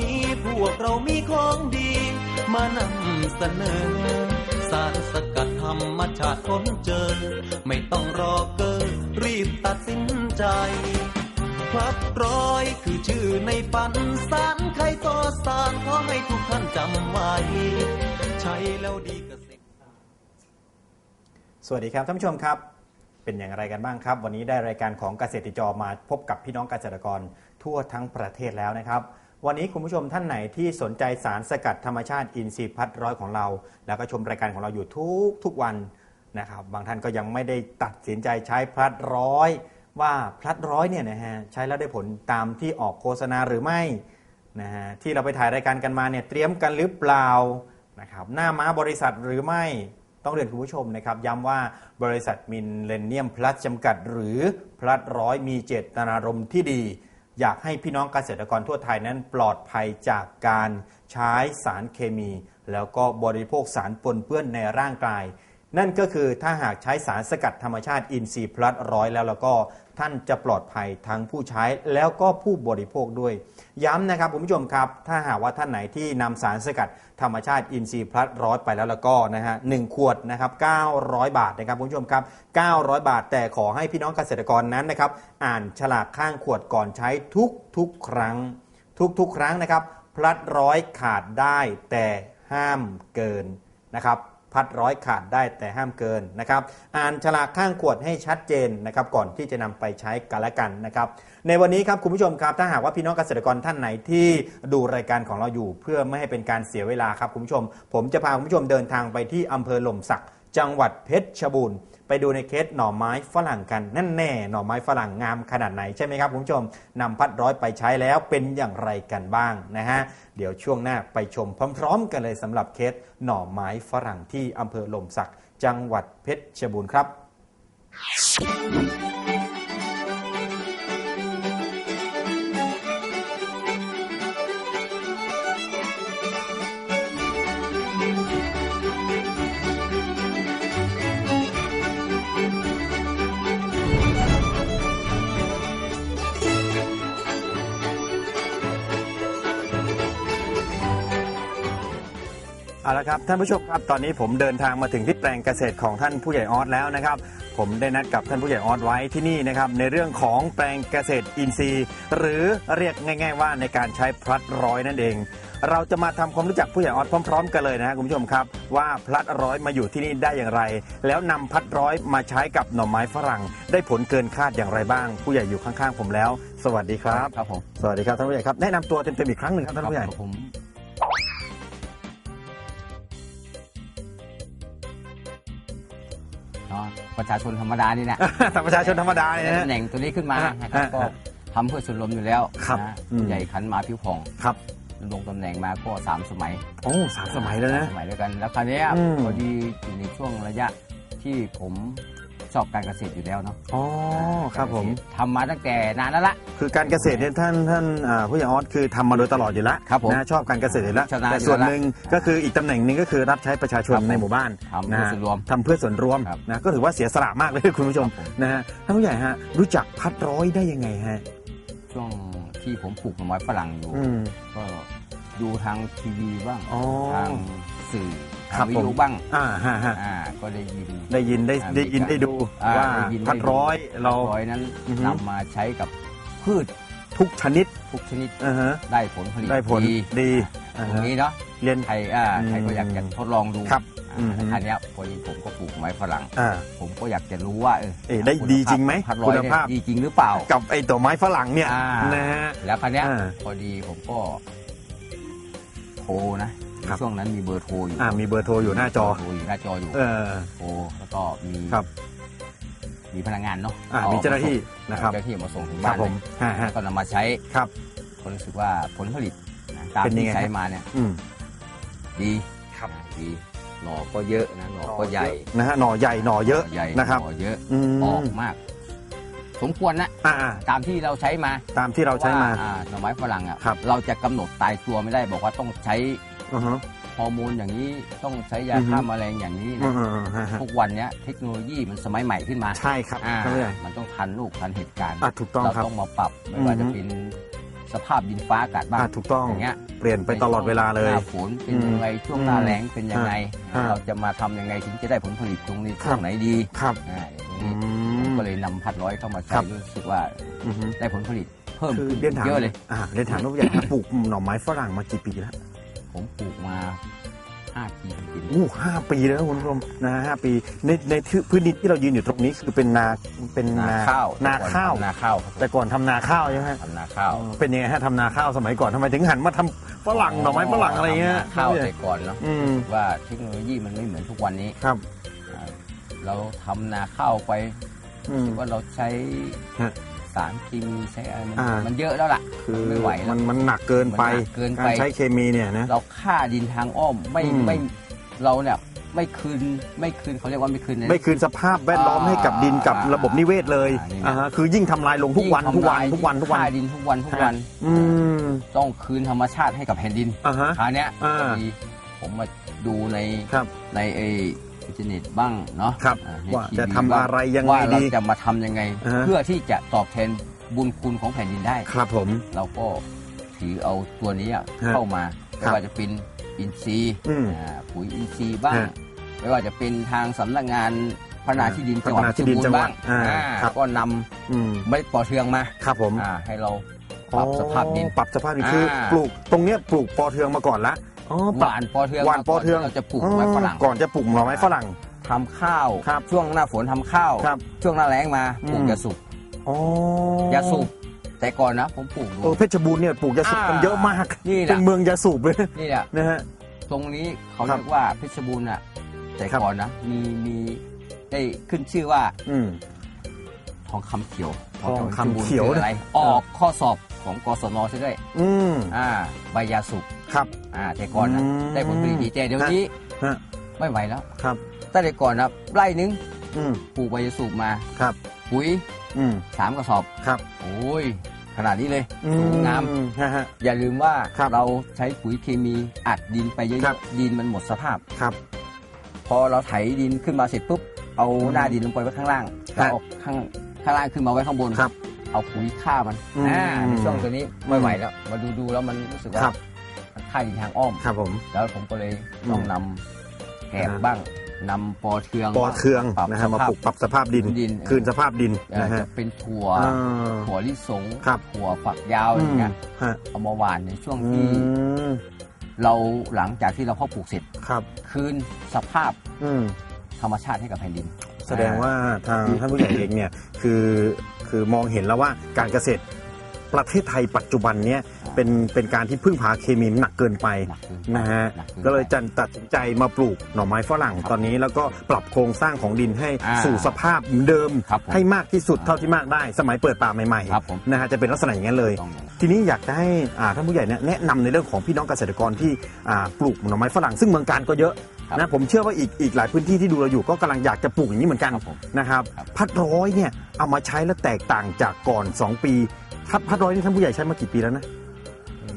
ฟังทางนี้พวกเรามีของดี มานำเสนอ สารสกัดธรรมชาติค้นเจอ ไม่ต้องรอเกินรีบตัดสินใจพลัดร้อยคือชื่อในฝันสารใครต่อสารขอให้ทุกท่านจำไว้ใช้แล้วดีเกษตรสวัสดีครับท่านผู้ชมครับ เป็นอย่างไรกันบ้างครับ วันนี้ได้รายการของเกษตรจอมาพบกับพี่น้องเกษตรกรทั่วทั้งประเทศแล้วนะครับ วันนี้คุณผู้ชมท่านไหนที่สนใจสารสกัดธรรมชาติอินทรีย์พัดร้อยของเรา แล้วก็ชมรายการของเราอยู่ทุกทุกวันนะครับบางท่านก็ยังไม่ได้ตัดสินใจใช้พลัดร้อย ว่าพลัดร้อยเนี่ยนะฮะใช้แล้วได้ผลตามที่ออกโฆษณาหรือไม่นะฮะที่เราไปถ่ายรายการกันมาเนี่ยเตรียมกันหรือเปล่านะครับหน้าม้าบริษัทหรือไม่ต้องเรียนคุณผู้ชมนะครับย้ำว่าบริษัทมินเลเนียมพลัสจำกัด หรือพลัสร้อยมีเจตนารมณ์ที่ดี อยากให้พี่น้องเกษตรกรทั่วไทยนั้นปลอดภัยจากการใช้สารเคมี แล้วก็บริโภคสารปนเปื้อนในร่างกาย นั่นก็คือถ้าหากใช้สารสกัดธรรมชาติอินทรีย์พลัสร้อยแล้วแล้วก็ท่านจะปลอดภัยทั้งผู้ใช้แล้วก็ผู้บริโภคด้วย ย้ำนะครับคุณผู้ชมครับ ถ้าหากว่าท่านไหนที่นำสารสกัดธรรมชาติอินทรีย์พลัสร้อยไปแล้วแล้วก็นะฮะหนึ่งขวดนะครับ900 บาทนะครับคุณผู้ชมครับ 900 บาท แต่ขอให้พี่น้องเกษตรกรนั้นนะครับอ่านฉลากข้างขวดก่อนใช้ทุกทุกครั้ง ทุกๆครั้งนะครับพลัดร้อยขาดได้แต่ห้ามเกินนะครับ พัดร้อยขาดได้แต่ห้ามเกินนะครับอ่านฉลากข้างขวดให้ชัดเจนนะครับก่อนที่จะนำไปใช้กันและกันนะครับในวันนี้ครับคุณผู้ชมครับถ้าหากว่าพี่น้องเกษตรกรท่านไหนที่ดูรายการของเราอยู่ เพื่อไม่ให้เป็นการเสียเวลาครับคุณผู้ชม ผมจะพาคุณผู้ชมเดินทางไปที่อำเภอหล่มสัก จังหวัดเพชรบูรณ์ ไปดูในเคสหน่อไม้ฝรั่งกันนั่นแน่หน่อไม้ฝรั่งงามขนาดไหนใช่ไหมครับคุณผู้ชมนำพัดร้อยไปใช้แล้วเป็นอย่างไรกันบ้างนะฮะเดี๋ยวช่วงหน้าไปชมพร้อม ๆ กันเลยสำหรับเคสหน่อไม้ฝรั่งที่อำเภอหล่มสักจังหวัดเพชรบูรณ์ครับ เอาละครับท่านผู้ชมครับตอนนี้ผมเดินทางมาถึงที่แปลงเกษตรของท่านผู้ใหญ่ออสแล้วนะครับ ผมได้นัดกับท่านผู้ใหญ่ออสไว้ที่นี่นะครับในเรื่องของแปลงเกษตรอินทรีย์ หรือเรียกง่าย ๆ ว่าในการใช้พลัดร้อยนั่นเอง เราจะมาทำความรู้จักผู้ใหญ่ออสพร้อม ๆ กันเลยนะครับคุณผู้ชมครับ ว่าพลัดร้อยมาอยู่ที่นี่ได้อย่างไร แล้วนำพลัดร้อยมาใช้กับหน่อไม้ฝรั่ง ได้ผลเกินคาดอย่างไรบ้าง ผู้ใหญ่อยู่ข้างๆ ผมแล้ว สวัสดีครับครับผมสวัสดีครับท่านผู้ใหญ่ครับแนะนำตัวเต็มๆอีกครั้งหนึ่งครับท่านผู้ใหญ่ครับผม ประชาชนธรรมดานี่แหละธรรมชาชนธรรมดาเนี่ยนะฮะตำแหน่งตัวนี้ขึ้นมาฮะนะครับฮะก็ทำเพื่อส่วนรวมอยู่แล้วครับนะอืมใหญ่ขันหมาผิวผ่องครับลงตำแหน่งมาก็สามสมัยโอ้สามสมัยแล้วนะสามสมัยด้วยกันแล้วคราวเนี้ยอืมพอดีอยู่ในช่วงระยะที่ผม ชอบการเกษตรอยู่แล้วเนาะอ๋อครับผมทำมาตั้งแต่นานแล้วละ คือการเกษตรเนี่ยท่านท่านอ่าผู้ใหญ่ออสคือทำมาโดยตลอดอยู่แล้วครับผมนะชอบการเกษตรอยู่แล้วชำนาญแต่ส่วนอยู่แล้วหนึ่งก็คืออีกตำแหน่งหนึ่งก็คือรับใช้ประชาชนครับผมในหมู่บ้านทำเพื่อนะส่วนรวมทำเพื่อส่วนรวมครับนะก็ถือว่าเสียสละมากเลยคุณผู้ชมครับผมนะฮะท่านผู้ใหญ่ฮะรู้จักพัดร้อยได้ยังไงฮะช่วงที่ผมปลูกหน่อไม้ฝรั่งอยู่อืมก็ดูทางทีวีบ้างอ๋อทางสื่อ ครัทาบงวิทผมยุบ้างอ่าฮะฮะอ่าก็ได้ยินได้ยินได้อ่าได้ยินมีการได้ดูอ่าว่าได้ยินพัดร้อยเราร้อยนั้นอือฮึนำมาใช้กับพืชทุกชนิดทุกชนิดอ่าฮะได้ผลผลิตได้ผลดีอ่าอ่าตรงฮะนี้เนาะเรียนใครอ่าอืมใครก็อยากจะทดลองดูครับอ่าอือฮึอันเนี้ยพอดีผมก็ปลูกไม้ฝรั่งอ่าผมก็อยากจะรู้ว่าเออเอ๊ะได้คุณดีภาพจริงไหมพัดร้อยคุณเนี่ยภาพดีจริงหรือเปล่า กับไอ้ตัวไม้ฝรั่งเนี่ยอ่านะฮะแล้วครั้เนี้ยอ่าพอดีผมก็โทรนะ ครับ ช่วงนั้นมีเบอร์โทรอยู่อ่ามีเบอร์โทรอยู่หน้าจอเบร์โทรอยู่หน้าจออยู่เออ โทรแล้วก็มีครับ มีพนักงานเนาะอ่า มีเจ้าหน้าที่นะครับเจ้าหน้าที่มาส่งถึงครับ้าบนผเลมยฮะฮะแล้วก็นำมาใช้ครับก็รู้สึกว่าผลผลิตนะตามเป็นยังที่ไง ใช้มาเนี่ยอืม ดีครับ ดีหน่อก็เยอะนะหน่อก็ใหญ่นะฮะหน่อใหญ่หน่อเยอะใหญ่นะครับ หน่อเยอะอืมออกมาก สมควรนะอ่าอ่าตามที่เราใช้มาตามที่เราใช้มา ว่อ่หน่อไม้ฝรั่งอะครับ เราจะกำหนดตายตัวไม่ได้บอกว่าต้องใช้ อือฮะ ฮอร์โมนอย่างนี้ต้องใช้ยาอือฮึฆ่าแมลงอย่างนี้อืนะมอืมอืมฮะฮะทุกวันเนี้ยเทคโนโลยีมันสมัยใหม่ขึ้นมาใช่ครับอ่าท่านผู้ใหญ่มันต้องทันลูกทันเหตุการณ์อะถูกต้องเราครับ ต้องมาปรับไม่ว่าอือฮึจะเป็นสภาพดินฟ้าอากาศบ้างอ่าถูกต้องอย่างเงี้ยเปลี่ยนไปตลอดเวลาเลย หน้าฝนเป็นยังไงช่วงหน้าอืมแล้งเป็นยังไงอ่าเราจะมาทำยังไงถึงจะได้ผลผลิตตรงนี้ครับ ช่วงไหนดีครับอ่าอย่างอืนี้ผมม ก็เลยนำพัดร้อยเข้ามาคใช้รับ รู้สึกว่าอือฮึได้ผลผลิตเพิ่มคือขึ้นเรียนถามเยอะเลย อ่าเรียนถามน้องใหญ่ครับปลูกหน่อไม้ฝรั่งมากี่ปีแล้ว ผมปลูกมาห้าปีจริงโอ้ห้าปีแล้วนะคุณผู้ชมนะห้าปีในในพื้นที่ที่เรายืนอยู่ตรงนี้คือเป็นนาเป็นๆนานาข้าวนาข้าว นาข้าวครับแต่ก่อนทำนาข้าวใช่ไหมฮะทำนาข้าวเป็นยังไงฮะทำนาข้าวสมัยก่อนทำไมถึงหันมาทำฝรั่งหน่อไม้ฝรั่งอะไรเงี้ยทำนาข้าวแต่ก่อนเนาะอืมว่าเทคโนโลยีมันไม่เหมือนทุกวันนี้ครับอ่าเราทำนาข้าวไปอืม ว่าเราใช้ฮะ สารเคมีใช้อะไรมันอ่ามั มันเยอะแล้วล่ะคือไม่ไหวแล้ว มันมันหนักเกินไปมันหนักเกินไปการใช้เคมีเนี่ยนะ เราฆ่าดินทางอ้อมไม่อืม ไม่เราเนี่ยไม่คืนไม่คืนเขาเรียกว่าไม่คืนนะ ไม่คืนสภาพแวดล้อมให้กับดินกับอ่าระบบนิเวศเลยอ่านี่ไงอ่าฮะคือยิ่งทำลายลงทุกวันยิ่งทุกวันทำลายทุกวันทุกวัน ฆ่าดินทุกวันทุกวัน อืมต้องคืนธรรมชาติให้กับแผ่นดินอ่าฮะ คราวเนี้ยอ่า พอดีผมมาดูในครับ ในไอ อินเทอร์เน็ตบ้างเนาะครับอ่ในว่าจะทำบ้าอะไรยังไงว่าเราดี จะมาทำยังไง อ่าฮะ เพื่อที่จะตอบแทนบุญคุณของแผ่นดินได้ ครับผม เราก็ถือเอาตัวนี้อะฮะเข้ามาไม่ว่าจะเป็นอินทรีย์อืมอ่าปุ๋ยอินทรีย์บ้าง ฮะไม่ว่าจะเป็นทางสำนักงานพัฒนาที่ดินจังหวัดนาเพที่ชรดินบูรจังณ์หวับ้าดงอ่าอ่าครับ ก็นอืมำเมล็ดปอเทืองมาครับผมอ่าให้เราปรับสภาพดิน ปรับสภาพดินคืออา ปลูกตรงเนี้ยปลูกปอเทืองมาก่อนละ อ๋อปหรับวานปอเทืองหว่านปอเทืองเราจะปลูกไม้ฝรั่ง ก่อนจะปลูกหน่อไม้ฝรั่ง ทำข้าว ครับช่วงหน้าฝนทำข้าว ครับช่วงหน้าแล้งมาปลูกอืม ยาสูบอ๋อยาสูบแต่ก่อนนะ ผมปลูกดู เออเพชรบูรณ์เนี่ยปลูกยาสูบกันอ่าเยอะมาก นี่แหเป็ละนเมืองยาสูบเลยนี่แหละนะฮะ ตรงนี้เขาครับเรียกว่าเพชรบูรณ์อะแต่ครับ ก่อนนะ มีมีได้ขึ้นชื่อว่าอืม ทองคำเขียว ทองคำพชรบูรณ์เขียวคืออะไรออกข้อสอบของกศนใช่ด้วยอืมอ่าใบยาสูบครับ อ่าแต่ก่อนนะอืมได้ผลผลิตดีแต่เดี๋ยวนี้ฮะไม่ไหวแล้วครับแต่แต่ก่อนนะไร่นึงอืมปลูกใบยาสูบมาครับปุ๋ยอืมสามกระสอบครับ โอ้ยขนาดนี้เลยอืสูงงามฮะฮะอย่าลืมว่าครับเราใช้ปุ๋ยเคมีอัดดินไปเยครัอะบๆดินมันหมดสภาพครับ พอเราไถดินขึ้นมาเสร็จปุ๊บเอาอืมหน้าดินลงไปไว้ข้างล่างครัแล้วบเอาข้าง ข้างล่างขึ้นมาไว้ข้างบนครับ เอาปุ๋ยฆ่ามันอืมอ่าในช่วงตัวนี้ไม่ไหวแล้ว มาดูดูๆแล้วมันรู้สึกว่าครับมันฆ่าดินทางอ้อมครับผม แล้วผมก็เลยต้องนำแกบอ่าบ้างนำปอเทืองปอเทืองปรับนะฮะสมาภาพปลูกปรับสภาพดินดินคืนสภาพดินเอ่อนะฮะจะเป็นถั่วอ่าถั่วลิสงครับถั่วฝักยาวอะไรเงี้ยฮะเอามาหว่านในช่วงอืที่มเราหลังจากที่เราเพาะปลูกเสร็จครับคืนสภาพอืมธรรมชาติให้กับแผ่นดิน แสดงว่าทางท่านผู้ใหญ่เองเนี่ยคือคือมองเห็นแล้วว่าการเกษตร ประเทศไทยปัจจุบันเนี่ยเป็นเป็นการที่พึ่งพาเคมีหนักเกินไปหนักเกินนะฮะหนักนก็เลยไปจันตัดสินใจมาปลูกหน่อไม้ฝรั่งครับตอนนี้แล้วก็ปรับโครงสร้างของดินให้อ่าสู่สภาพเดิมครับผมให้มากที่สุดอ่าเท่าที่มากได้ สมัยเปิดป่าใหม่ครับผมๆนะฮะจะเป็นลักษณะอย่างนั้นเลย ต้องอย่างนั้นทีนี้อยากจะให้อ่าท่านผู้ใหญ่เนี่ยแนะนำในเรื่องของพี่น้องเกษตรกรที่อ่าปลูกหน่อไม้ฝรั่งซึ่งเมืองการก็เยอะครับนะผมเชื่อว่าอีกอีกหลายพื้นที่ที่ดูเราอยู่ก็กำลังอยากจะปลูกอย่างนี้เหมือนกันครับผมนะครับ ครับ พัดร้อยเนี่ยเอามาใช้แล้วแตกต่างจากก่อน 2 ปี พัดพัดร้อยนี่ท่านผู้ใหญ่ใช้มากี่ปีแล้วนะ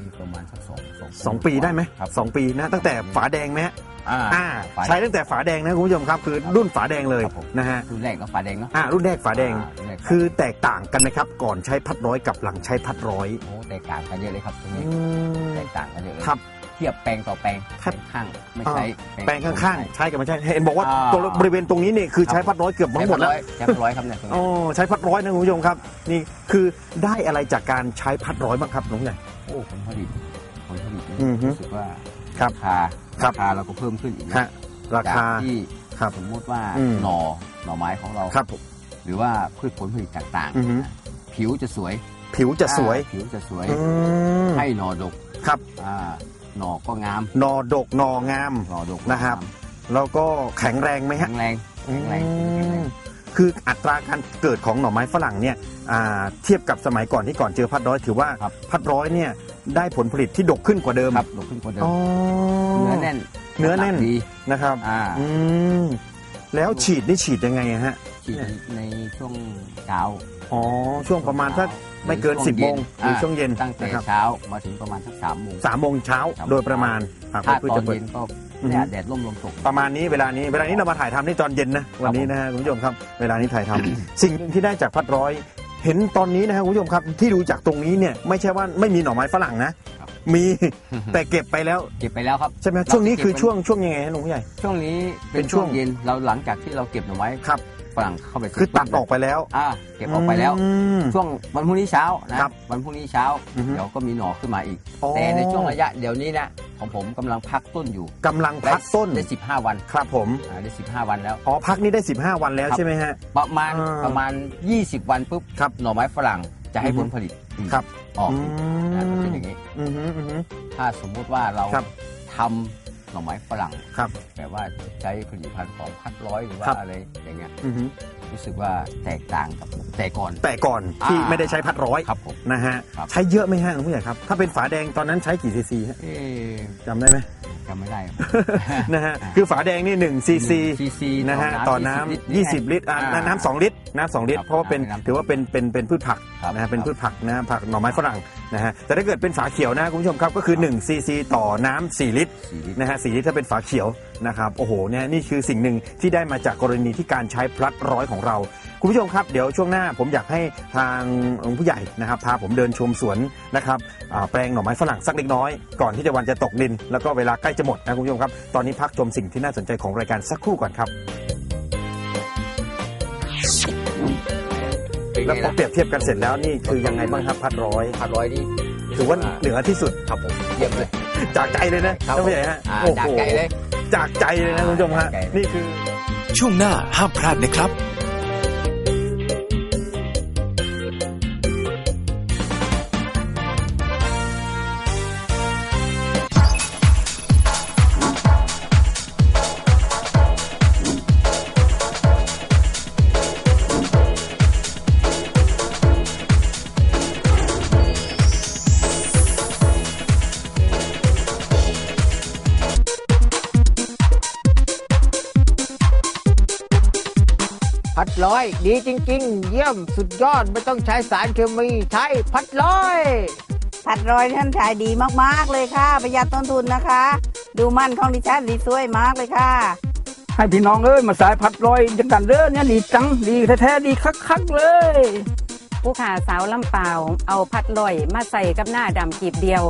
มีประมาณสักสองสองปีได้ไหมครับสองปีนะตั้งแต่ฝาแดงไหมฮะอ่าอ่าฝาใช้ตั้งแต่ฝาแดงนะคุณผู้ชมครับ คือรุ่นฝาแดงเลยครับผมนะฮะรุ่นแรกก็ฝาแดงเนาะอ่ารุ่นแรกฝาแดงอ่รุ่นแรกคือแตกต่างกันไหมครับ ก่อนใช้พัดร้อยกับหลังใช้พัดร้อยโอ้แตกต่างกันเยอะเลยครับตรงนี้อืมแตกต่างกันเยอะเลยครับเทียบแปลงต่อแปลงครับแปลงข้างไม่ใช่แปลงข้างๆ ใช้กับไม่ใช่เห็นบอกว่าอ่าตัวบริเวณตรงนี้เนี่ยคือใช้พัดร้อยเกือบๆทั้งหมดแล้วใช้พันร้อยครับเนี่ยตรงอ๋นี้อใช้พัดร้อยนะคุณผู้ชมครับ นี่คือได้อะไรจากการใช้พัดร้อยบ้างครับน้องใหญ่ โอ้ผลผลิตผลผลิตนี่อือฮึรู้สึกว่าครับราคาครับ ราคาเราก็เพิ่มขึ้นอีกนะฮะราคาจากที่ครับสมมติว่าอืม หน่อหน่อไม้ของเรา ครับผม หรือว่าพืชผลผลิตต่างอือฮึ ๆผิวจะสวยผิวจะสวยอ่าผิวจะสวย อืมให้หน่อดกครับ อ่า หน่อก็งามหนอดกหนองาม หน่อดกนะครับ แล้วก็แข็งแรงไหมแข็ฮะงแรงแข็งแรงแข็งแรงคืออัตราการเกิดของหน่อไม้ฝรั่งเนี่ยอ่าเทียบกับสมัยก่อนที่ก่อนเจอพัดร้อยถือว่าครับพัดร้อยเนี่ยได้ผลผลิตที่ดกขึ้นกว่าเดิมครับดกขึ้นกว่าเดิมอ๋อ เนื้อแน่นเนื้อแน่นำหกดีนะครับอ่าอืมแล้วฉีดนี่ฉีดยังไงอะฮะ ฉีดในช่วงเช้า อ๋อช่วงประมาณสักไม่เกิน 10โมงหรือช่วงเย็นตั้งแต่นะครับเช้ามาถึงประมาณสักสามโมง สามโมงเช้าครับโดยประมาณครับถ้าพื่ตอนจะปิด เย็นก็อือฮึ เนี่ยแดดร่มลมตก ประมาณนี้เวลานี้เวลานี้เรามาถ่ายทำนี่ตอนเย็นนะวันนี้นะฮะคุณผู้ชมครับเวลานี้ถ่ายทำ สิ่งหนึ่งที่ได้จากพัดร้อย เห็นตอนนี้นะครับคุณผู้ชมครับที่ดูจากตรงนี้เนี่ยไม่ใช่ว่าไม่มีหน่อไม้ฝรั่งนะ ครับ มีแต่เก็บไปแล้วเก็บไปแล้วครับ ใช่ไหมเราช่วงนี้คือเก็บไปช่วงช่วงยังไงฮะลุงผู้ใหญ่ ช่วงนี้เป็เป็นนช่ช่ววงงเย็นเราหลังจากที่เราเก็บหน่อไม้ครับ ฝรั่งเข้าไปคือตัดออกไปแล้วอ่าเก็บออกไปแล้วอืมช่วงวันพรุ่งนี้เช้านะครับวันพรุ่งนี้เช้าอือฮึเดี๋ยวก็มีหน่อขึ้นมาอีกอ๋อแต่ในช่วงระยะเดี๋ยวนี้นะของผมกำลังพักต้นอยู่กำลังพักต้นได้สิบห้าวันครับผมอ่าได้สิบห้าวันแล้วอ๋อพักนี้ได้ 15 วันแล้วครับใช่ไหมฮะประมาณอ่าประมาณ 20 วันปุ๊บครับหน่อไม้ฝรั่งจะให้อือฮึผลผลิตอืมครับออกอืนะมันมเป็นอย่างนี้อือฮึอือฮึถ้าสมมุติว่าเราครับทำ หน่อไม้ฝรั่งครับแบบว่าใช้ผลิตภัณฑ์ของพัดร้อยหรือว่าครับ อะไรอย่างเงี้ยอือฮึรู้สึกว่าแตกต่างกับแต่ก่อน แต่ก่อนที่อ่า ไม่ได้ใช้พัดร้อยครับผม นะฮะครับ ใช้เยอะไหมฮะลุงผู้ใหญ่ครับ ถ้าเป็นฝาแดงตอนนั้นใช้กี่ซีซีฮะเอ๊ะจำได้ไหมจำไม่ได้ครับนะฮะคือฝาแดงนี่1ซีซีซีซีนะฮะต่อน้ำ20ลิตรอะอ่าน้ำสองลิตรน้ำสองลิตรครับเพราะว่าเป็นน้ำถือว่าเป็นเป็นเป็นพืชผักครับนะฮะเป็นครับพืชผักนะผักหน่อไม้ฝรั่งนะฮะแต่ถ้าเกิดเป็นฝาเขียวนะคุณผู้ชมครับก็คือ1ซีซีต่อน้ำ4ลิตรสี่ลิตร นะฮะสีถ้าเป็นฝาเขียวนะครับโอ้โหเนี่ยนี่คือสิ่งหนึ่งที่ได้มาจากกรณีที่การใช้พลัดร้อยของเรา คุณผู้ชมครับเดี๋ยวช่วงหน้าผมอยากให้ทางผู้ใหญ่นะครับพาผมเดินชมสวนนะครับอ่าแปลงหน่อไม้ฝรั่งสักเล็กน้อยก่อนที่จะวันจะตกดิน แล้วก็เวลาใกล้จะหมดนะคุณผู้ชมครับตอนนี้พักชมสิ่งที่น่าสนใจของรายการสักครู่ก่อนครับเป็นแล้วไงพอล่ะเปรียบเทียบกันเสร็จแล้วนี่คือยังไงบ้างครับพัดร้อยพัดร้อยนี่ถือว่าเหนือที่สุดครับผมเยี่ยมเลยจากใจเลยนะครับท่านผู้ใหญ่ฮะอ่าโอ้จากโหใจเลยจากใจเลยนะคุณผู้ชมฮะจากใจเลยนี่คือช่วงหน้าห้ามพลาดนะครับ ร้อย ดีจริง ๆ เยี่ยมสุดยอดไม่ต้องใช้สารเคมีใช้พัดร้อย ผัดร้อยท่านขายดีมากๆเลยค่ะ ประหยัดต้นทุนนะคะ ดูมันของดิฉันดีสวยมากเลยค่ะ ให้พี่น้องเอ้ยมาสายพัดลอยจังกันเด้อเนี่ยดีจังดีแท้ๆดีคักๆเลย ผู้ขาสาวลำเปล่าเอาพัดลอยมาใส่กับหน้าดำกีบเดียว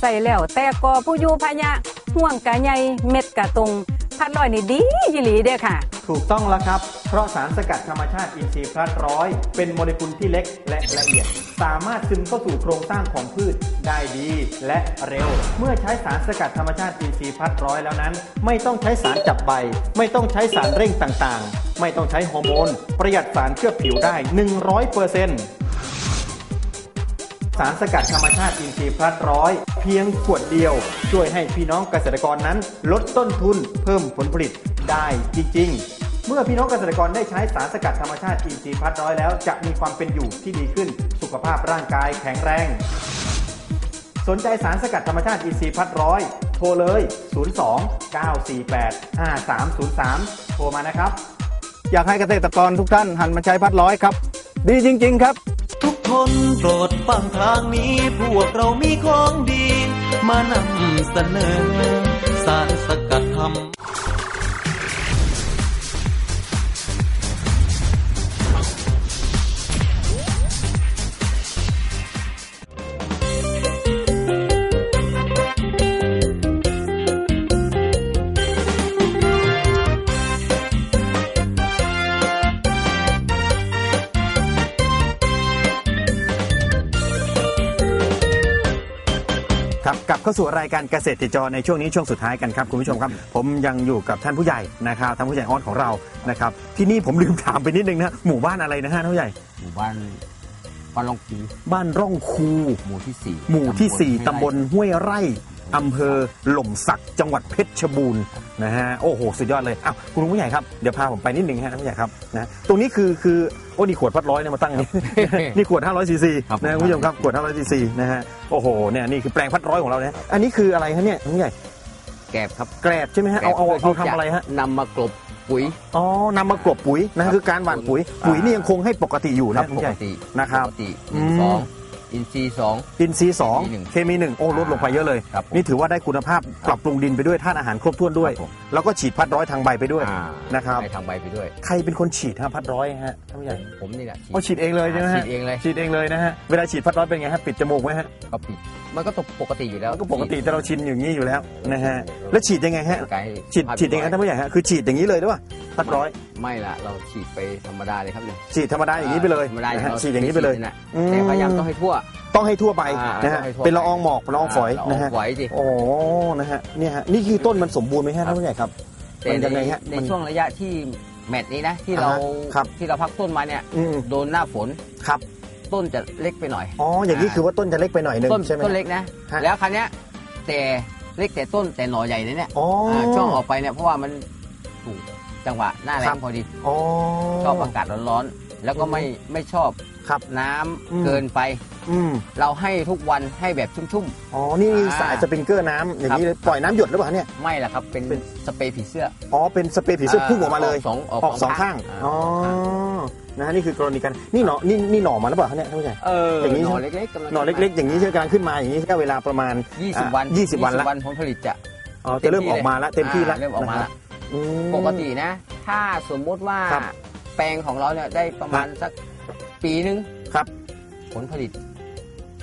ใส่แล้วแต่กอผู้อยู่พะยะห่วงกะใหญ่เม็ดกะตุง พัดลอยนี่ดียีหลีเด้อค่ะ ถูกต้องแล้วครับ เพราะสารสกัดธรรมชาติอินทรีย์พลัดร้อย เป็นโมเลกุลที่เล็กและละเอียด สามารถซึมเข้าสู่โครงสร้างของพืชได้ดีและเร็ว เมื่อใช้สารสกัดธรรมชาติอินทรีย์พลัดร้อยแล้วนั้น ไม่ต้องใช้สารจับใบ ไม่ต้องใช้สารเร่งต่างๆ ไม่ต้องใช้ฮอร์โมน ประหยัดสารเคลือบผิวได้ 100%เปอร์เซ็นต์ สารสกัดธรรมชาติอินทรีย์พลัดร้อย เพียงขวดเดียว ช่วยให้พี่น้องเกษตรกรนั้น ลดต้นทุนเพิ่มผลผลิตได้จริง ๆเมื่อพี่น้องเกษตรกรได้ใช้สารสกัดธรรมชาติอินทรีย์พลัดร้อยแล้ว จะมีความเป็นอยู่ที่ดีขึ้น สุขภาพร่างกายแข็งแรง สนใจสารสกัดธรรมชาติอินทรีย์พัดร้อย โทรเลย 02 948 5303 โทรมานะครับ อยากให้เกษตรกรทุกท่านหันมาใช้พัดร้อยครับ ดีจริง ๆ ครับ คน โปรดฟังทางนี้พวกเรามีของดี มานำเสนอ สารสกัดธร เข้าสู่รายการเกษตรติดจอในช่วงนี้ช่วงสุดท้ายกันครับคุณผู้ชมครับ ผมยังอยู่กับท่านผู้ใหญ่นะครับท่านผู้ใหญ่ออสของเรานะครับที่นี่ผมลืมถามไปนิดนึงนะหมู่บ้านอะไรนะฮะท่านผู้ใหญ่ หมู่บ้านบ้านลองคูบ้านร่องคูหมู่ที่สี่หมู่ที่ 4ตำบลห้วยห้วยไร่อำเภอหล่มสักจังหวัดเพชรบูรณ์นะฮะโอ้โหสุดยอดเลยอ้าวคุณลุงผู้ใหญ่ครับเดี๋ยวพาผมไปนิดนึงฮะท่านผู้ใหญ่ครับนะตรงนี้คือคือโอ้นี่ขวดพัดร้อยเนี่ยมาตั้งนี่ นี่ขวด 500ซีซีครับ นะคุณผู้ชมครับขวด 500ซีซีนะฮะโอ้โหเนี่ยนี่คือแปลงพัดร้อยของเราเนี่ยอันนี้คืออะไรฮะเนี่ยท่านผู้ใหญ่แกบครับแกรบใช่ไหมฮะเอาเอาเอาทำอะไรฮะนำมากลบปุ๋ย อ๋อนำมากรบปุ๋ยนะคือการหว่านปุ๋ยอ่าปุ๋ยนี่ยังคงให้ปกติอยู่คนะรับคุณปผู้ใหกญ่ ตินะครับปกติหอืนึ่งมสอง อินซีย์สอง อินทรีย์สองเคมีหนึ่งเคมีหนึ่งโอ้ลดลงไปเยอะเลย ครับผมนี่ถือว่าได้คุณภาพปรับปรุงดินไปด้วยธาตุอาหารครบถ้วนด้วย ครับผม แล้วก็ฉีดพัดร้อยทางใบไปด้วยอ่านะครับ ให้ทางใบไปด้วย ใครเป็นคนฉีดฮะพัดร้อยฮะท่านผู้ใหญ่ผมนี่แหละโอ้ฉีดเองเลยใช่ไหมฮะฉีดเองเลย ฉีดเองเลยนะฮะเวลาฉีดพัดร้อยเป็นไงฮะปิดจมูกไหมฮะก็ปิดมันก็ตกปกติอยู่แล้วมันก็ปกติแต่เราชินอย่างนี้อยู่แล้วนะฮะแล้วฉีดยังไงฮะไกลฉีดฉีดยังไงฮะท่านผู้ใหญ่ฮะคือฉีดอย่างนี้เลยหรือเปล่าพัดร้อยไม่ละเราฉีดไปธรรมดาเลยครับเนี่ยฉีดธรรมดาอย่างนี้ไปเลยธรรมดานะฮะเรฉีดอย่างนี้ไปเลยฉีดะอืมแต่พยายามต้องให้ทั่วต้องให้ทั่วไปอ่านะฮะต้องให้ทั่วเป็นละอองหมอกละอองฝอยละนะฮะฝอยสิโอ้นะฮะเนี่ยฮะนี่คือต้นมันสมบูรณ์ไหมฮะท่านผู้ใหญ่ครับแต่มันยังไงฮะในมันช่วงระยะที่แมตช์นี้นะที่เราอ่าฮะครับที่เราพักต้นมาเนี่ยอืมโดนหน้าฝนครับ ต้นจะเล็กไปหน่อย อ๋อ อย่างนี้คือว่าต้นจะเล็กไปหน่อยหนึงต้นใช่ไหม ต้นเล็กนะ ฮะ แล้วครั้เนี้ยแต่เล็กแต่ต้นแต่หน่อใหญ่เลยเนี่ยอ๋ออาช่วงออกไปเนี่ยเพราะว่ามันถูกจังหวะหน้าแรครังบพอดี อ๋อ ชอบอากาศร้อนๆ แล้วก็ไม่ไม่ชอบ ครับ น้ำอืม เกินไป อืมเราให้ทุกวันให้แบบชุ่ม อ๋อ นี่อ่าสายสปริงเกอร์น้ำอย่างนี้เลยปล่อยน้ำหยดหรือเปล่าเนี่ย ๆ ไม่ละครับ เป็นเป็น สเปรย์ผีเสื้ออ๋อ เป็นสเปรย์ผีเสื้อพุ่งออกมาเลย สองออกออกสองข้าง อ๋อ๋ออนะฮะนี่คือกรณีการนี่หนอนี่นี่หน่อมาหรือเปล่าคะเนี่ยท่านผู้ใหญ่เอออย่างนี้หน่อเล็กๆกำลังหน่อเล็กๆ อย่างนี้ใช่ไหมกำลังขึ้นมาอย่างนี้แค่เวลาประมาณ ยี่สิบวันยี่สิบวันละวันผลผลิตจะ อ๋อจะเริ่มออกมาแล้วเต็มที่แล้วอ่าเริ่มออกมานะคแล้รับวอืม ปกตินะ ถ้าสมมุติว่าครับแปลงของเราเนี่ยได้ประมาณสัก ปีนึงครับ ผลผลิต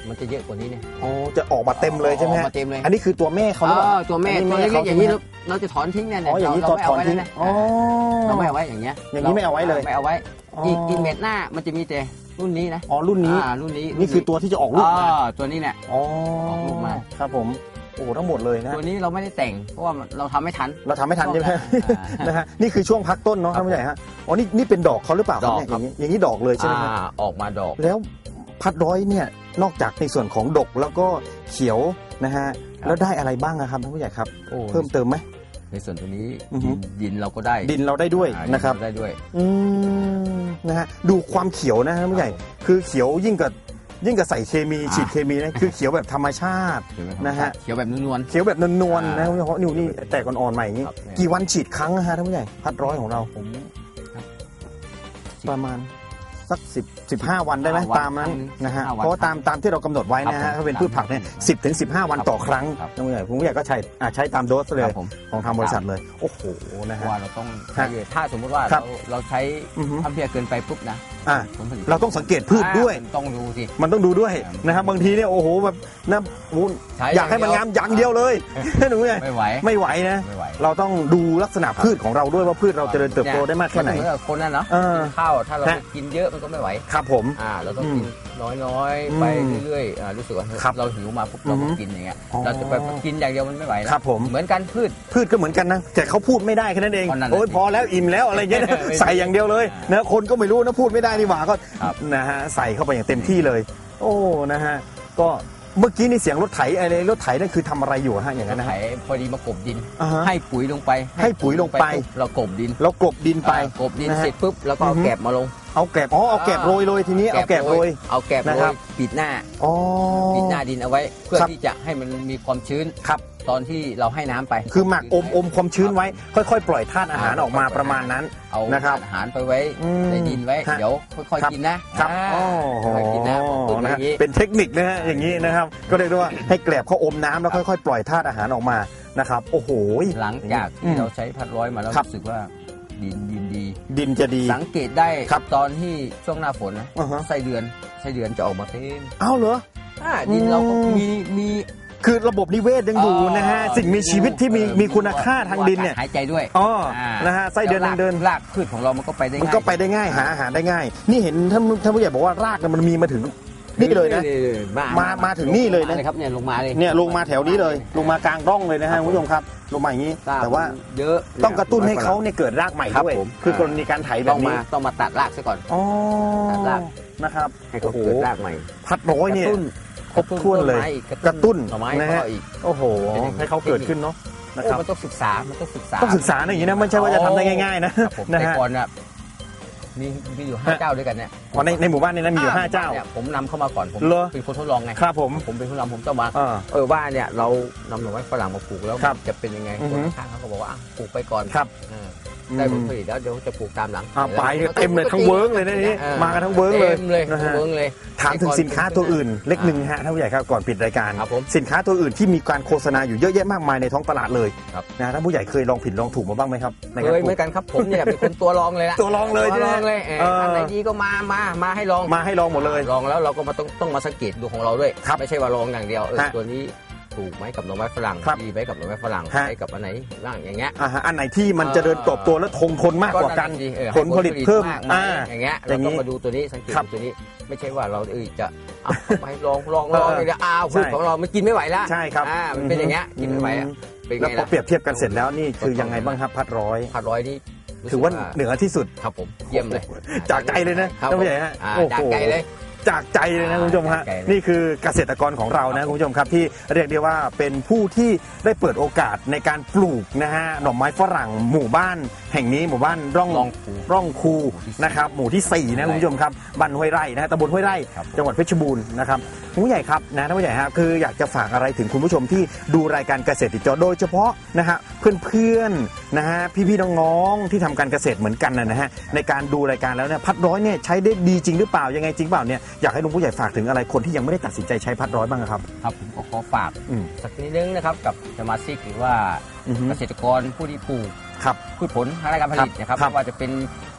มันจะเยอะกว่านี้เนี่ยอ๋อจะออกมาเต็มเลยใช่ไหมออกฮะมาเต็มเลยอันนี้คือตัวแม่เขาหรือเปล่าอ๋อตัวแม่อันนี้ตัวเล็กเขาๆอย่างนี้ใช่เราไหมเราจะถอนทิ้งเนี่ยอ๋ออย่างนี้ตเราอนถอนทิ้งไม่อ๋อเอาไว้แล้วนะเราไม่เอาไว้อย่างเงี้ยอย่างนี้ไม่เอาไว้เลยไม่เอาไว้อ๋ออีอีกอีกเม็ดหน้ามันจะมีแต่รุ่นนี้นะอ๋อรุ่นนี้อ่ารุ่นนี้นี่คือตัวที่จะออกลูกมาอ๋อตัวนี้เนี่ยอ๋อออกลูกมาครับผม โอ้ทั้งหมดเลยนะตัวนี้เราไม่ได้แต่งเพราะว่าเราทำไม่ทัน เราทำไม่ทันใช่ไหมอ่านะฮะนี่คือช่วงพักต้นเนาะครัท่าบนผู้ใหญ่ฮะอ๋อนี่นี่เป็นดอกเขาหรือเปล่าครับดอกเนี่ยคอรับ ย่างนี้อย่างนี้ดอกเลยใช่ไหมครับอ่าออกมาดอก แล้วพัดร้อยเนี่ยนอกจากในส่วนของดกแล้วก็เขียวนะฮะครับ แล้วได้อะไรบ้างอะครับท่านผู้ใหญ่ครับโอ้เพิ่มเติมไหม ในส่วนตรงนี้อือฮึ ดินดินเราก็ได้ดินเราได้ด้วยอ่านะครับดิเาได้ด้วย อืมนะฮะดูความเขียวนะท่านผู้ใหญ่ คือเขียวยิ่งกับ ยิ่งกับใส่เคมีอ่าฉีดเคมีนะคือเขียวแบบธรรมชาติเขียวแบบนะฮะเขียวแบบนวลเขียวแบบนวลๆนะอ่าเพราะนิวนี่แตกอ่อนๆใหม่อย่างนี้ครับเนี่ยกี่วันฉีดครั้งนะฮะท่านผู้ใหญ่พัดร้อยของเราๆผมครับประมาณ สักสิบสิบห้าวันได้ไหมวันตามนั้นครั้งหนึ่งนะฮะ15วันเพราะว่าตามตามที่เรากำหนดไว้นะครัฮะบผมถ้าเป็นพืชผักเนี่ยสิบถึงสิบห้าวันครับต่อครั้งครับท่านผู้ใหญ่ผมผู้ใหญ่ก็ใช้อ่าใช้ตามโดสเลคยรับผมของทางบริษัทเลย โอ้โหนะเพฮะราะว่าเราต้องฮะใช้ถ้าสมมติว่าครัเราบเราใช้อือฮึทำเพียเกินไปปุ๊บนะอ่าผลผลิตเราต้องสังเกตพืชด้วยอ่าต้องดูสิมันต้องดูด้วยนะครับบางทีเนี่ยโอ้โหแบบนะโอ้โหใช้อยากให้มันงามอย่างเดียวเลยหนูเนี่ยไม่ไหวไม่ไหวนะไม่ไหวเราต้องดูลักษณะพืชของเราด้วยว่าพืชเราเจริญเติบโตได้มากแค่ไหนเอคนนั้นเนาะเออกินข้าวถ้าเราฮะกินเยอะมันก็ไม่ไหวครับผม อ่าเราต้องอืมกินน้อยๆไปอืมเรื่อยๆอ่ารู้สึกว่าครับเราหิวมาปุ๊บเราก็อือฮึกินอย่างเงี้ยอ๋อเราจะไปกินอย่างเดียวมันไม่ไหวนะครับผมเหมือนกันพืชพืชก็เหมือนกันนะแต่เขาพูดไม่ได้แค่นั้นเองอ๋อนั่นน่ะโอ้ยสิพอแล้วอิ่มแล้วอะไรเงี้ยนะไม่ใส่อย่างเดียวเลยอ่านะคนก็ไม่รู้นะพูดไม่ได้นี่หว่าก็ครับนะฮะใส่เข้าไปอย่างเต็มที่เลย โอ้นะฮะก็เมื่อกี้นี่เสียงรถไถอะไรรถไถนั่นคือทำอะไรอยู่ฮะอย่างนั้นนะไถฮะพอดีมากบดินอ่าฮะให้ปุ๋ยลงไป ให้ปุ๋ยลงไปปุ๊บเรากบดิน เรากลบดินไปอ่ากบดินนะฮะเสร็จปุ๊บแล้วก็เอาอือฮึแกบมาลง เอาแกลบอ๋อเอาแกลบโรยเลยทีนี้เอาแกลบโรยเอาแกบนะโรครัยบปิดหน้าอ๋อปิดหน้าดินเอาไว้ เพื่อครับที่จะให้มันมีความชื้นครับตอนที่เราให้น้ำไป คือหมักอมอมความชื้นไว้ ค่อยๆ ปล่อยธาตุอาหารออกมาประมาณนั้นเอานะครับอาหารไปไว้อืมในดินไว้ฮะเดี๋ยวค่อยครับๆกินนะครับอ่าโอ้โหค่อยๆกินนะปุ๋ยนะอฮะย่างนี้เป็นเทคนิคนะฮะอย่างนี้นะครับ ก็เรียกได้ว่าให้แกลบเขาอมน้ำแล้วค่อยๆ ปล่อยธาตุอาหารออกมานะครับโอ้โหหลังจากอืที่มเราใช้พัดร้อยมาแล้วครับรู้สึกว่า ดินดินดี ดินจะดี สังเกตได้ครับตอนที่ช่วงหน้าฝนนะอ่าฮะ ไส้เดือนไส้เดือนจะออกมาเต็มเอ้าเหรอ อ่าดินเราก็อืมมีมี คือระบบนิเวศยังอยู่นะฮะ สิ่งมีชีวิตที่มีเออมีคุณค่าทางดินเนี่ย หายใจด้วยอ๋ออ่านะฮะไส้เดือนแล้วยังเดิน รากพืชของเรามันก็ไปได้มันง่ายก็ไปได้ง่ายหาอาหารได้ง่าย นี่เห็นท่านท่านผู้ใหญ่บอกว่ารากเนี่ยมันมีมาถึง นี่เลยนะ มามาถึงนี่เลยนะงมาครับเนี่ยลงมาเลยเนี่ยลงมาแถวนี้เลย ลงมากลางร่องเลยนะฮะคุณผู้ชมครับ ลงมาอย่างนี้รกแต่ว่าเยอะต้องกระตุ้นให้เขาเนี่ยเกิดรากใหม่ครับด้วยผมคือกรณีการไถแบต้อบงนี้มาต้องมาตัดรากซะก่อนอ๋อตัดรากนะครับให้เขาเกิดรากใหม่ พัดร้อยเนี่ยกระตุ้นครบถ้วนเลยต้ไม้อีกระตุ้นหน่อไม้นะฮะก็อีกโอ้โหเป็นอย่างนี้ให้เขาเกิดขึ้นเนาะนะโอ้ครับมันต้องศึกษา มันต้องศึกษา ต้องศึกษานะอย่างนี้นะ ไม่ใช่ว่าจะทำได้ง่าย ๆ นะครับผมนะแต่ฮะก่อนน่ะ มีมีอยู่ห้าฮะเจ้าด้วยกันเนี่ยอ๋อในในหมู่บ้านนี้นะมีอยู่ห้าเจ้า นี่ยผมนำเข้ามาก่อนผมเหรอ เป็นคนทดลองไงครับผม ผมเป็นคนทดลองผมต้องมาอ่าเออว่าเนี่ยเรานำหน่อไม้ฝรั่งมาปลูกแล้วครับจะเป็นยังไงอือฮึคนข้างๆเขาก็บอกว่าอะปลูกไปก่อนครับ เออ ได้ผลอืมผลิตแล้วเดี๋ยวจะปลูกตามหลังอ่าไปเนี่ยเต็มเลยทั้งเวิร์กเลยนะนี่ออมากันทั้งเวิร์กเลยต็มเลยนะทั้งฮะ เวิร์กเลย ถามถึงสินค้าตัวอื่นเล็กหนึ่งฮะท่านผู้ใหญ่ครับก่อนปิดรายการ ครับผมสินค้าตัวอื่นที่มีการโฆษณาอยู่เยอะแยะมากมายในท้องตลาดเลยครับ นะท่านผู้ใหญ่เคยลองผิดลองถูกมาบ้างไหมครับในเคการยปเหลูมือกนกันครับผมเนี่ยเป็นคนตัวรองเลยละตัวรองเลยใช่ตัวไหมรองเลยเออเอออัอันไหนดีก็มามามาให้ลองมาให้ลองหมดเลย ลองแล้วเราก็มาต้องต้องมาสังเกตดูของเราด้วย ครับไม่ใช่ว่าลองอย่างเดียวเออฮะ ตัวนี้ ถูกไหมกับหน่อไม้ฝรั่งครับดีไหมกับหน่อไม้ฝรั่งฮะใช้กับอันไหนบ้างอย่างเงี้ย อ่าฮะอันไหนที่มันจะเดินตบตัวและทงทนมากกว่ากันสิเออผลผลิตเพิ่มให้ผลผลิตากไหอ่า อย่างเงี้ยอเราย่างนี้ต้องมาดูตัวนี้สังเกตครับดูตัวนี้ ไม่ใช่ว่าเราเออจะเอาไปลองลองลองเออเลยอ้าวใช่พืชของเรามันกินไม่ไหวแล้วใช่ครับอ่ามันเป็นอย่างเงี้ยกินไม่ไหวอะอืม เป็นแล้วไงพอล่ะ เปรียบเทียบกันเสร็จแล้วนี่คือยังไงบ้างครับพัดร้อย พันร้อยนี่รู้สึกถือว่าเหนือที่สุด ครับผมเยี่ยมเลยจากใจเลยนะครับท่านผู้ใหญ่ฮะอ่าโอ้โหจากใจเลย จากใจเลยนะคุณผู้ชมฮะจากใจเลย นี่คือเกษตรกรของเรานะคุณผู้ชมครับที่เรียกได้ว่าเป็นผู้ที่ได้เปิดโอกาสในการปลูกนะฮะหน่อไม้ฝรั่งหมู่บ้านแห่งนี้หมู่บ้านร่องร่องคูร่องคูนะครับหมู่ที่สี่นะคุณผู้ชมครับบ้านห้วยไร่นะฮะตำบลห้วยไร่ ครับผม จังหวัดเพชรบูรณ์นะครับคุณผู้ใหญ่ครับนะท่านผู้ใหญ่ฮะคืออยากจะฝากอะไรถึงคุณผู้ชมที่ดูรายการเกษตรติดจอโดยเฉพาะนะฮะเพื่อนๆนะฮะพี่ๆน้องๆที่ทำการเกษตรเหมือนกันนะฮะในการดูรายการแล้วเนี่ยพัดร้อยเนี่ยใช้ได้ดีจริงหรือเปล่ายังไงจริงเปล่าเนี่ยอยากให้ลุงผู้ใหญ่ฝากถึงอะไรคนที่ยังไม่ได้ตัดสินใจใช้พัดร้อยบ้างครับ ครับผมก็ขอฝากอืมสักนิดนึงนะครับกับสมาชิกหรือว่าอือฮึ เกษตรกรผู้ที่ปลูก ครับ พืชผลทางด้านการผลิตนะครับครับไม่ว่าจะเป็น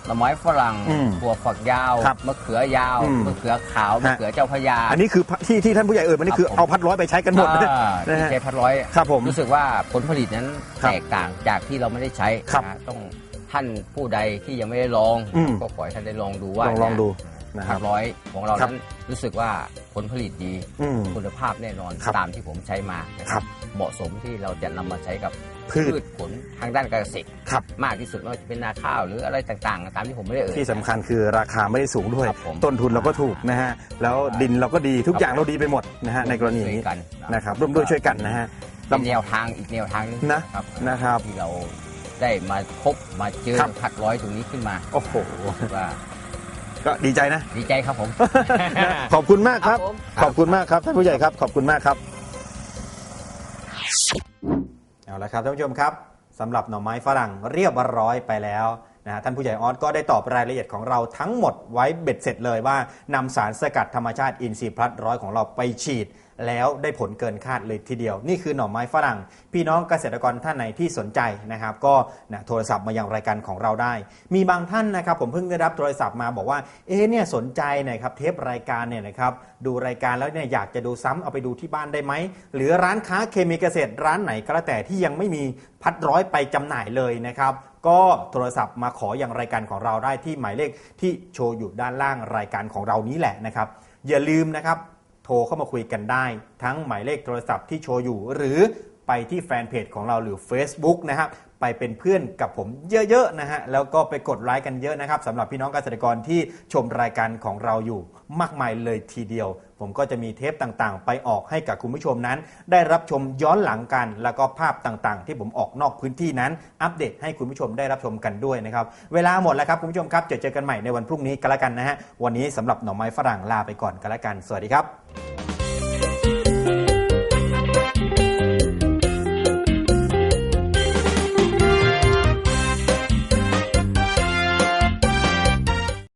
หน่อไม้ฝรั่งอืมถั่วฝักยาวครับมะเขือยาวอืมมะเขือขาวมะเขือเจ้าพระยา อันนี้คือที่ที่ท่านผู้ใหญ่เอ่ยมานี่คือครับผม เอาพัดร้อยไปใช้กันหมดอ่านะที่ฮะใช้พันร้อยครับผมรู้สึกว่าผลผลิตนั้นครับแตกต่างจากที่เราไม่ได้ใช้ครับนะต้องท่านผู้ใดที่ยังไม่ได้ลองอืมก็ขอให้ท่านได้ลองดูว่าลองลองดู นะคพัรันบร้อยของเราครับนั้นรู้สึกว่าผลผลิตดีอืมคุณภาพแน่นอนครับตามที่ผมใช้มานะคครัรับบเหมาะสมที่เราจะนำมาใช้กับพืช ผลทางด้านการเกษตรครับ มากที่สุดไม่ว่าจะเป็นนาข้าวหรืออะไรต่างๆ ตามที่ผมไม่ได้เอ่ย ที่สำคัญคือราคาไม่ได้สูงด้วย ครับผมต้นทุนเราก็ถูกนะฮะ แล้วดินเราก็ดีทุกอย่างเราดีไปหมดนะฮะในกรณีนี้ช่วยกันนะครับร่วมด้วยช่วยกันนะฮะ เป็นแนวทางอีกแนวทางหนึงนะครับนะครับที่เราได้มาพบมาเจอครับ ผัดร้อยตรงนี้ขึ้นมาโอ้โห ว่า ก็ดีใจนะ ดีใจครับผมนะขอบคุณมากครับครับผมขอบคุณมากครับท่านผู้ใหญ่ครับ ขอบคุณมากครับ เอาละครับท่านผู้ชมครับสำหรับหน่อไม้ฝรั่งเรียบร้อยไปแล้วนะฮะท่านผู้ใหญ่ออสก็ได้ตอบรายละเอียดของเราทั้งหมดไว้เบ็ดเสร็จเลยว่านำสารสกัดธรรมชาติอินทรีย์พลัดร้อยของเราไปฉีด แล้วได้ผลเกินคาดเลยทีเดียว นี่คือหน่อไม้ฝรั่ง พี่น้องเกษตรกรท่านไหนที่สนใจนะครับ ก็นะโทรศัพท์มายังรายการของเราได้ มีบางท่านนะครับ ผมเพิ่งได้รับโทรศัพท์มาบอกว่าเอ๊ะเนี่ยสนใจน่อยครับเทปรายการเนี่ยนะครับดูรายการแล้วเนี่ยอยากจะดูซ้ำเอาไปดูที่บ้านได้ไหมหรือร้านค้าเคมีเกษตรร้านไหนก็แล้วแต่ที่ยังไม่มีพัดร้อยไปจำหน่ายเลยนะครับก็โทรศัพท์มาขออย่างรายการของเราได้ที่หมายเลขที่โชว์อยู่ด้านล่างรายการของเรานี้แหละนะครับ อย่าลืมนะครับ โทรเข้ามาคุยกันได้ ทั้งหมายเลขโทรศัพท์ที่โชว์อยู่ หรือไปที่แฟนเพจของเราหรือ Facebook นะครับไปเป็นเพื่อนกับผมเยอะๆนะฮะแล้วก็ไปกดไลค์กันเยอะนะครับสำหรับพี่น้องเกษตรกรที่ชมรายการของเราอยู่มากมายเลยทีเดียว ผมก็จะมีเทปต่างๆ ไปออกให้กับคุณผู้ชมนั้น ได้รับชมย้อนหลังกัน แล้วก็ภาพต่างๆ ที่ผมออกนอกพื้นที่นั้น อัปเดตให้คุณผู้ชมได้รับชมกันด้วยนะครับ เวลาหมดแล้วครับคุณผู้ชมครับเจอเจอกันใหม่ในวันพรุ่งนี้กันแล้วกันนะฮะวันนี้สำหรับหน่อไม้ฝรั่งลาไปก่อนกันแล้วกัน สวัสดีครับ